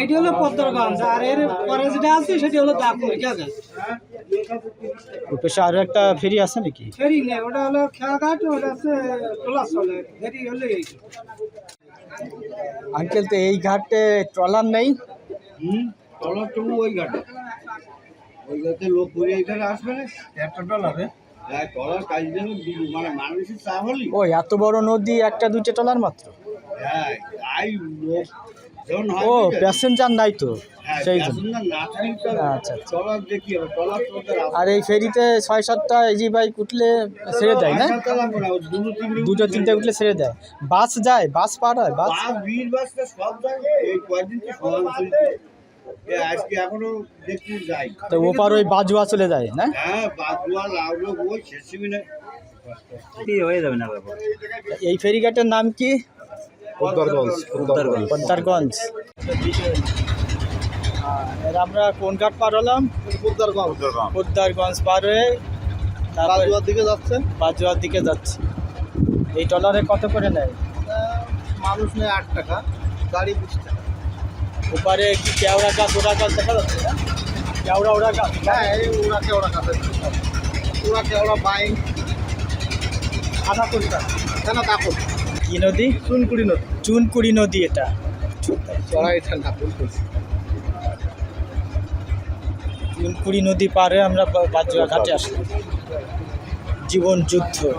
এটি হলো পদ্মরগঞ্জ আর এর পরে যেটা আছে সেটি হলো দাপুর পাশে আরও একটা ফেরি আছে নাকি? ফেরি নেই ওটা হলো খেয়াঘাট ওটা আছে চলে ফেরি হলো এই আঙ্কেল তো এই ঘাটে ট্রলার নেই? হুম টলার তবু ওই ঘাটে। ওই ঘাটে লোক ঘুরে এখানে আসবে না। একটা হ্যাঁ? যেন মানে মানুষের চা হলি ও এত বড় নদী একটা দুইটা ট্রলার মাত্র? হ্যাঁ ও প্যাসেঞ্জার নাই তো হ্যাঁ, সেই আচ্ছা, আচ্ছা। আর এই ফেরিতে ছয় সাতটা ইজি বাইক উঠলে ছেড়ে দেয় না? দুটো তিনটে উঠলে ছেড়ে দেয়। বাস যায় বাস পার হয় বাস? বাস বীর বাসটা সব জায়গায়। এই কয়েকদিন তো সমান চলছে এ আজকে এখনও দেখতে যাই। তো ওপার ওই বাজুয়া চলে যায় না? হ্যাঁ না এই ফেরিঘাটের নাম কি? পদ্মারগঞ্জ আর আমরা কোন ঘাট পার হলাম? পদ্মারগঞ্জ পার হয়ে তারপরে দিকে যাচ্ছেন? বাজুয়ার দিকে যাচ্ছি। এই টলারে কত করে নেয়? মানুষ নেই আট টাকা গাড়ি বিশ টাকা। ওপারে কি কেওড়া গাছ ওরা গাছ দেখা যাচ্ছে না? কেওড়া ওরা গাছ? হ্যাঁ এই ওরা কাছে ওরাকে ওরা বাইক আধা পরিষ্কার কেন দেখো কি নদী? চুনকুড়ি নদী। চুনকুড়ি নদী এটা। চুনকুড়ি নদী পারে আমরা বা- বাজুয়া ঘাটে আসলাম। জীবন যুদ্ধ।